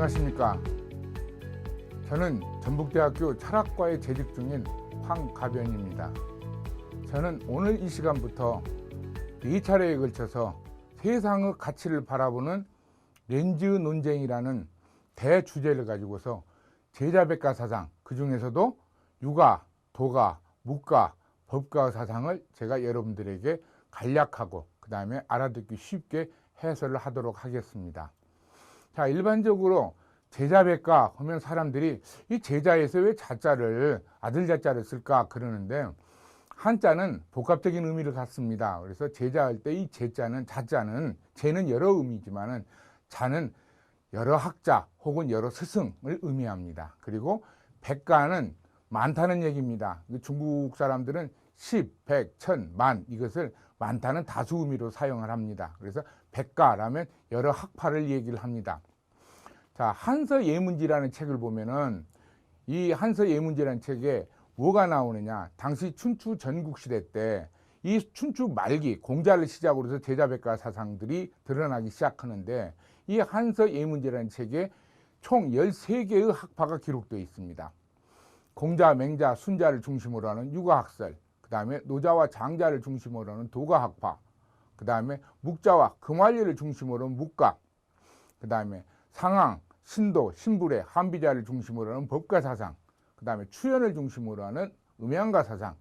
안녕하십니까. 저는 전북대학교 철학과에 재직 중인 황가변입니다. 저는 오늘 이 시간부터 네 차례에 걸쳐서 세상의 가치를 바라보는 렌즈 논쟁이라는 대주제를 가지고서 제자백과 사상, 그 중에서도 유가, 도가, 묵가, 법가 사상을 제가 여러분들에게 간략하고 그 다음에 알아듣기 쉽게 해설을 하도록 하겠습니다. 자, 일반적으로 제자백과 하면 사람들이 이 제자에서 왜 자자를 아들 자자를 쓸까 그러는데 한자는 복합적인 의미를 갖습니다. 그래서 제자할 때 이 제자는 자자는 제는 여러 의미지만은 자는 여러 학자 혹은 여러 스승을 의미합니다. 그리고 백가는 많다는 얘기입니다. 중국 사람들은 십, 백, 천, 만 이것을 많다는 다수 의미로 사용을 합니다. 그래서 백가라면 여러 학파를 얘기를 합니다. 자, 한서 예문지라는 책을 보면은 이 한서 예문지라는 책에 뭐가 나오느냐? 당시 춘추 전국 시대 때 이 춘추 말기 공자를 시작으로 해서 제자백과 사상들이 드러나기 시작하는데 이 한서 예문지라는 책에 총 13개의 학파가 기록되어 있습니다. 공자, 맹자, 순자를 중심으로 하는 육아학설, 그 다음에 노자와 장자를 중심으로 하는 도가학파, 그 다음에 묵자와 금활리를 중심으로 하는 묵가, 그 다음에 상황, 신도, 신불의 한비자를 중심으로 하는 법가 사상, 그 다음에 추연을 중심으로 하는 음양가 사상,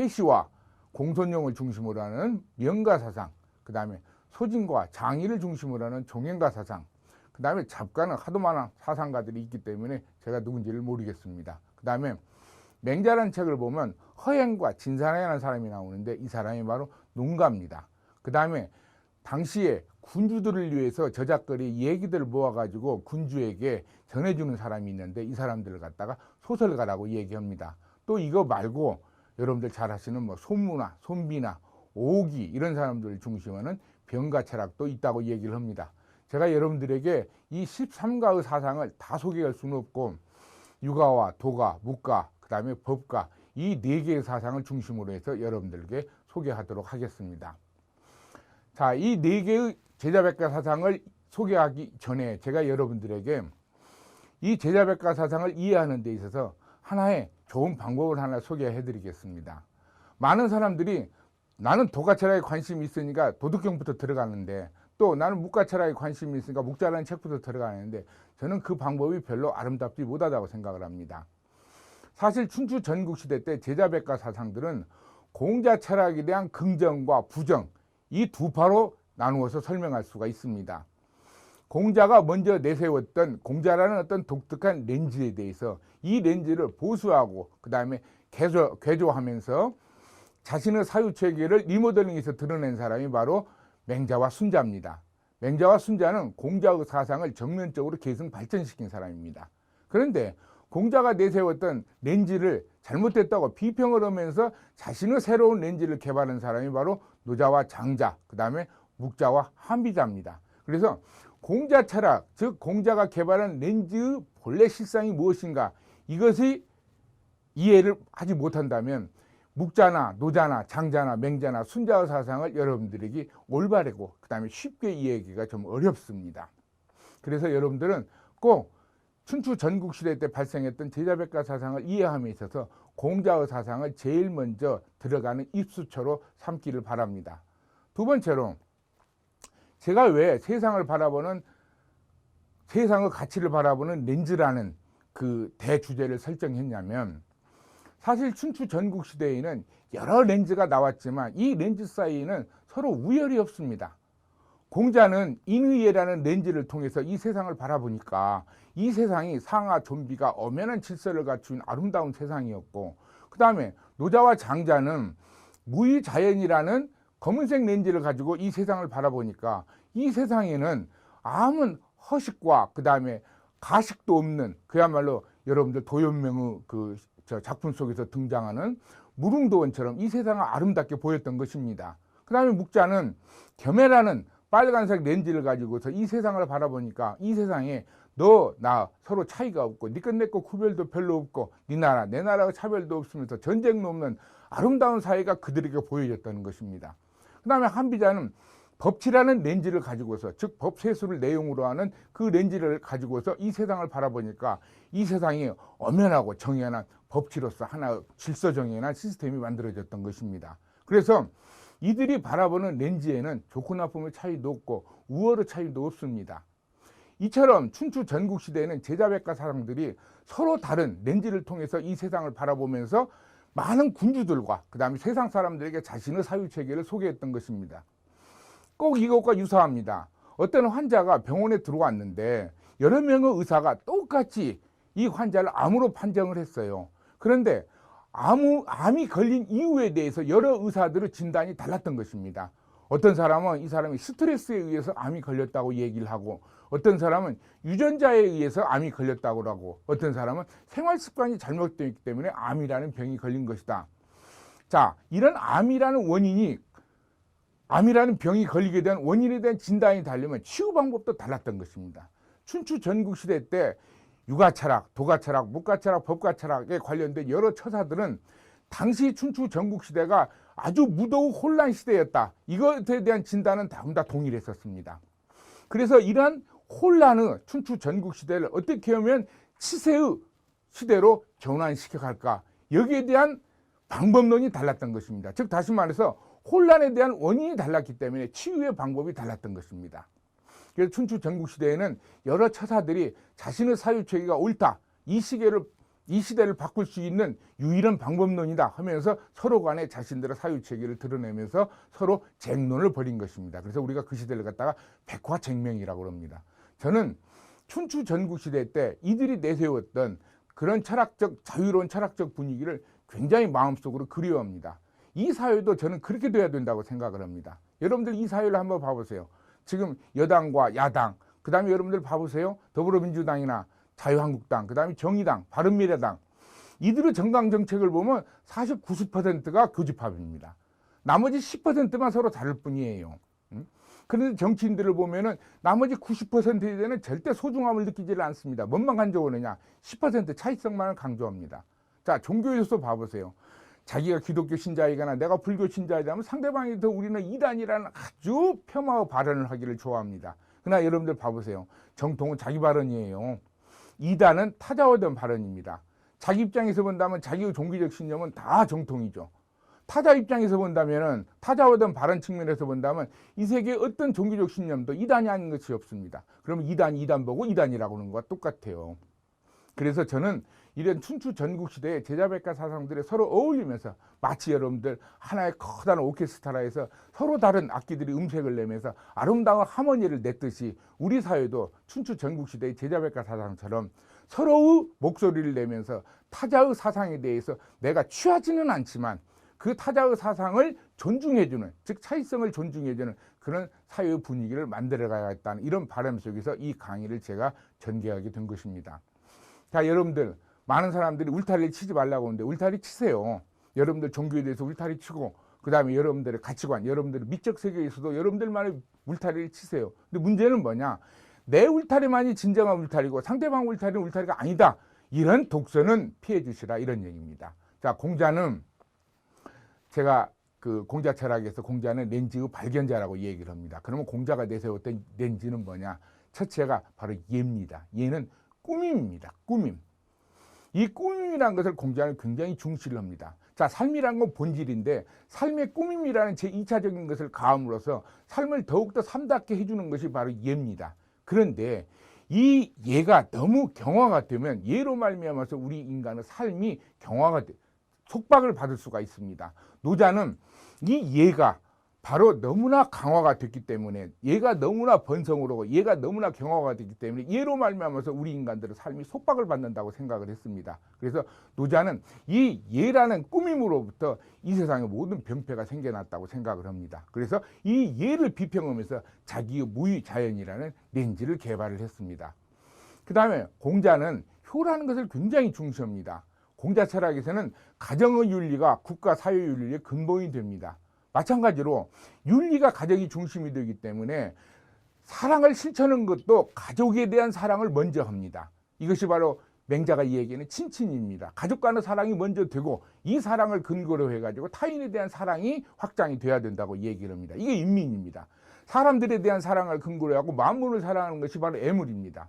해시와 공손용을 중심으로 하는 명가 사상, 그 다음에 소진과 장의를 중심으로 하는 종행가 사상, 그 다음에 잡가는 하도 많은 사상가들이 있기 때문에 제가 누군지를 모르겠습니다. 그 다음에 맹자라는 책을 보면 허행과 진사라는 사람이 나오는데 이 사람이 바로 농가입니다. 그 다음에 당시에 군주들을 위해서 저작거리 얘기들을 모아가지고 군주에게 전해주는 사람이 있는데 이 사람들을 갖다가 소설가라고 얘기합니다. 또 이거 말고 여러분들 잘 아시는 뭐 손무나 손비나 오기 이런 사람들을 중심으로는 병가 철학도 있다고 얘기를 합니다. 제가 여러분들에게 이 13가의 사상을 다 소개할 수는 없고 육아와 도가, 묵가, 그 다음에 법가 이 네 개의 사상을 중심으로 해서 여러분들에게 소개하도록 하겠습니다. 자, 이 네 개의 제자백과 사상을 소개하기 전에 제가 여러분들에게 이 제자백과 사상을 이해하는 데 있어서 하나의 좋은 방법을 하나 소개해 드리겠습니다. 많은 사람들이 나는 도가철학에 관심이 있으니까 도덕경부터 들어가는데 또 나는 묵가철학에 관심이 있으니까 묵자라는 책부터 들어가는데 저는 그 방법이 별로 아름답지 못하다고 생각을 합니다. 사실 춘추 전국시대 때 제자백과 사상들은 공자 철학에 대한 긍정과 부정 이 두 파로 나누어서 설명할 수가 있습니다. 공자가 먼저 내세웠던 공자라는 어떤 독특한 렌즈에 대해서 이 렌즈를 보수하고 그 다음에 개조, 개조하면서 자신의 사유 체계를 리모델링해서 드러낸 사람이 바로 맹자와 순자입니다. 맹자와 순자는 공자의 사상을 정면적으로 계승 발전시킨 사람입니다. 그런데 공자가 내세웠던 렌즈를 잘못됐다고 비평을 하면서 자신의 새로운 렌즈를 개발한 사람이 바로 노자와 장자, 그 다음에 묵자와 한비자입니다. 그래서 공자 철학, 즉 공자가 개발한 렌즈 본래 실상이 무엇인가 이것이 이해를 하지 못한다면 묵자나 노자나 장자나 맹자나 순자의 사상을 여러분들에게 올바르고 그 다음에 쉽게 이해하기가 좀 어렵습니다. 그래서 여러분들은 꼭 춘추 전국시대 때 발생했던 제자백과 사상을 이해함에 있어서 공자의 사상을 제일 먼저 들어가는 입수처로 삼기를 바랍니다. 두 번째로 제가 왜 세상을 바라보는 세상의 가치를 바라보는 렌즈라는 그 대주제를 설정했냐면 사실 춘추 전국 시대에는 여러 렌즈가 나왔지만 이 렌즈 사이에는 서로 우열이 없습니다. 공자는 인의예라는 렌즈를 통해서 이 세상을 바라보니까 이 세상이 상하 좀비가 엄연한 질서를 갖춘 아름다운 세상이었고 그 다음에 노자와 장자는 무의자연이라는 검은색 렌즈를 가지고 이 세상을 바라보니까 이 세상에는 아무 허식과 그 다음에 가식도 없는 그야말로 여러분들 도연명의 그 작품 속에서 등장하는 무릉도원처럼 이 세상을 아름답게 보였던 것입니다. 그 다음에 묵자는 겸해라는 빨간색 렌즈를 가지고서 이 세상을 바라보니까 이 세상에 너, 나 서로 차이가 없고 니것 내것 구별도 별로 없고 니 나라, 내 나라가 차별도 없으면서 전쟁도 없는 아름다운 사회가 그들에게 보여졌다는 것입니다. 그 다음에 한비자는 법치라는 렌즈를 가지고서 즉 법세수를 내용으로 하는 그 렌즈를 가지고서 이 세상을 바라보니까 이 세상이 엄연하고 정연한 법치로서 하나 질서 정연한 시스템이 만들어졌던 것입니다. 그래서 이들이 바라보는 렌즈에는 좋고 나쁨의 차이도 없고 우월의 차이도 없습니다. 이처럼 춘추 전국 시대에는 제자백과 사람들이 서로 다른 렌즈를 통해서 이 세상을 바라보면서 많은 군주들과 그 다음에 세상 사람들에게 자신의 사유 체계를 소개했던 것입니다. 꼭 이것과 유사합니다. 어떤 환자가 병원에 들어왔는데 여러 명의 의사가 똑같이 이 환자를 암으로 판정을 했어요. 그런데 암, 암이 걸린 이유에 대해서 여러 의사들의 진단이 달랐던 것입니다. 어떤 사람은 이 사람이 스트레스에 의해서 암이 걸렸다고 얘기를 하고 어떤 사람은 유전자에 의해서 암이 걸렸다고 하고 어떤 사람은 생활 습관이 잘못되어 있기 때문에 암이라는 병이 걸린 것이다. 자, 이런 암이라는 원인이 암이라는 병이 걸리게 된 원인에 대한 진단이 다르면 치유 방법도 달랐던 것입니다. 춘추 전국 시대 때 유가철학, 도가철학, 묵가철학, 법가철학에 관련된 여러 처사들은 당시 춘추 전국 시대가 아주 무더운 혼란 시대였다. 이것에 대한 진단은 다음 다 동일했었습니다. 그래서 이러한 혼란의 춘추 전국 시대를 어떻게 하면 치세의 시대로 전환시켜 갈까? 여기에 대한 방법론이 달랐던 것입니다. 즉 다시 말해서 혼란에 대한 원인이 달랐기 때문에 치유의 방법이 달랐던 것입니다. 그래서 춘추 전국 시대에는 여러 처사들이 자신의 사유 체계가 옳다. 이 시계를 이 시대를 바꿀 수 있는 유일한 방법론이다 하면서 서로 간에 자신들의 사유 체계를 드러내면서 서로 쟁론을 벌인 것입니다. 그래서 우리가 그 시대를 갖다가 백화쟁명이라고 합니다. 저는 춘추 전국 시대 때 이들이 내세웠던 그런 철학적 자유로운 철학적 분위기를 굉장히 마음속으로 그리워합니다. 이 사회도 저는 그렇게 돼야 된다고 생각을 합니다. 여러분들 이 사회를 한번 봐보세요. 지금 여당과 야당, 그 다음에 여러분들 봐보세요. 더불어민주당이나 자유한국당, 그 다음에 정의당, 바른미래당. 이들의 정당 정책을 보면 사실 90%가 교집합입니다. 나머지 10%만 서로 다를 뿐이에요. 그런데 정치인들을 보면은 나머지 90%에 대한 절대 소중함을 느끼지를 않습니다. 뭔만 강조하느냐? 10% 차이성만을 강조합니다. 자, 종교에서 봐보세요. 자기가 기독교 신자이거나 내가 불교 신자이라면 상대방이 더 우리는 이단이라는 아주 폄하의 발언을 하기를 좋아합니다. 그러나 여러분들 봐보세요. 정통은 자기 발언이에요. 이단은 타자화된 발언입니다. 자기 입장에서 본다면 자기의 종교적 신념은 다 정통이죠. 타자 입장에서 본다면은 타자화된 발언 측면에서 본다면 이 세계의 어떤 종교적 신념도 이단이 아닌 것이 없습니다. 그러면 이단 이단 보고 이단이라고 하는 것과 똑같아요. 그래서 저는 이런 춘추 전국 시대의 제자백과 사상들이 서로 어울리면서 마치 여러분들 하나의 커다란 오케스트라에서 서로 다른 악기들이 음색을 내면서 아름다운 하모니를 냈듯이 우리 사회도 춘추 전국 시대의 제자백과 사상처럼 서로의 목소리를 내면서 타자의 사상에 대해서 내가 취하지는 않지만 그 타자의 사상을 존중해주는 즉 차이성을 존중해주는 그런 사회 분위기를 만들어가야겠다는 이런 바람 속에서 이 강의를 제가 전개하게 된 것입니다. 자 여러분들 많은 사람들이 울타리를 치지 말라고 하는데 울타리 치세요. 여러분들 종교에 대해서 울타리 치고 그 다음에 여러분들의 가치관, 여러분들의 미적 세계에서도 여러분들만의 울타리를 치세요. 근데 문제는 뭐냐? 내 울타리만이 진정한 울타리고 상대방 울타리는 울타리가 아니다. 이런 독서는 피해 주시라 이런 얘기입니다. 자, 공자는 제가 그 공자 철학에서 공자는 렌즈의 발견자라고 얘기를 합니다. 그러면 공자가 내세웠던 렌즈는 뭐냐? 첫째가 바로 예입니다. 예는 꾸밈입니다. 꾸밈. 이 꾸밈이라는 것을 공자는 굉장히 중시를 합니다. 자, 삶이란 건 본질인데 삶의 꾸밈이라는 제2차적인 것을 가함으로써 삶을 더욱더 삶답게 해주는 것이 바로 예입니다. 그런데 이 예가 너무 경화가 되면 예로 말미암아서 우리 인간의 삶이 경화가 돼 속박을 받을 수가 있습니다. 노자는 이 예가 바로 너무나 강화가 됐기 때문에 얘가 너무나 번성으로 얘가 너무나 경화가 됐기 때문에 얘로 말미암아서 우리 인간들의 삶이 속박을 받는다고 생각을 했습니다. 그래서 노자는 이 예라는 꾸밈으로부터 이 세상의 모든 병폐가 생겨났다고 생각을 합니다. 그래서 이 예를 비평하면서 자기의 무의자연이라는 렌즈를 개발을 했습니다. 그 다음에 공자는 효라는 것을 굉장히 중시합니다. 공자 철학에서는 가정의 윤리가 국가 사회 윤리의 근본이 됩니다. 마찬가지로 윤리가 가정이 중심이 되기 때문에 사랑을 실천하는 것도 가족에 대한 사랑을 먼저 합니다. 이것이 바로 맹자가 이야기하는 친친입니다. 가족 간의 사랑이 먼저 되고 이 사랑을 근거로 해가지고 타인에 대한 사랑이 확장이 돼야 된다고 얘기를 합니다. 이게 인민입니다. 사람들에 대한 사랑을 근거로 하고 만물을 사랑하는 것이 바로 애물입니다.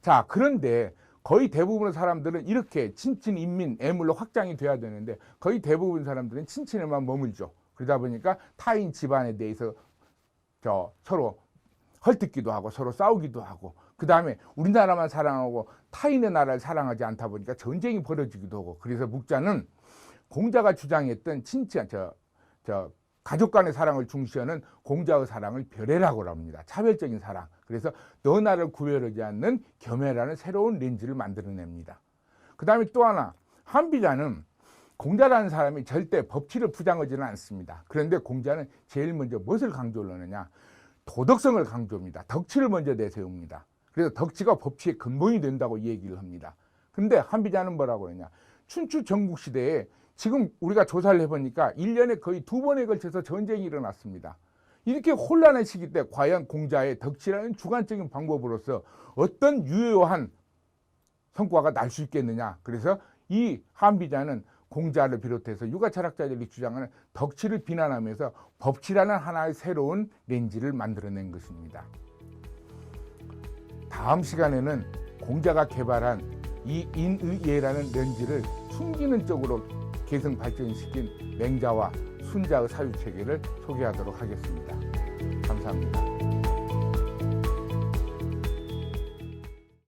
자, 그런데 거의 대부분의 사람들은 이렇게 친친 인민 애물로 확장이 돼야 되는데 거의 대부분 사람들은 친친에만 머물죠. 그러다 보니까 타인 집안에 대해서 저 서로 헐뜯기도 하고 서로 싸우기도 하고 그 다음에 우리나라만 사랑하고 타인의 나라를 사랑하지 않다 보니까 전쟁이 벌어지기도 하고 그래서 묵자는 공자가 주장했던 친친 저, 저 가족 간의 사랑을 중시하는 공자의 사랑을 별애라고 합니다. 차별적인 사랑. 그래서 너 나를 구별하지 않는 겸해라는 새로운 렌즈를 만들어냅니다. 그 다음에 또 하나 한비자는 공자라는 사람이 절대 법치를 부장하지는 않습니다. 그런데 공자는 제일 먼저 무엇을 강조를 하느냐? 도덕성을 강조합니다. 덕치를 먼저 내세웁니다. 그래서 덕치가 법치의 근본이 된다고 얘기를 합니다. 근데 한비자는 뭐라고 그러냐? 춘추 전국 시대에 지금 우리가 조사를 해보니까 1년에 거의 두 번에 걸쳐서 전쟁이 일어났습니다. 이렇게 혼란한 시기 때 과연 공자의 덕치라는 주관적인 방법으로서 어떤 유효한 성과가 날 수 있겠느냐. 그래서 이 한비자는 공자를 비롯해서 육아 철학자들이 주장하는 덕치를 비난하면서 법치라는 하나의 새로운 렌즈를 만들어낸 것입니다. 다음 시간에는 공자가 개발한 이 인의예라는 렌즈를 숨기는 쪽으로 계승 발전시킨 맹자와 순자의 사유 체계를 소개하도록 하겠습니다. 감사합니다.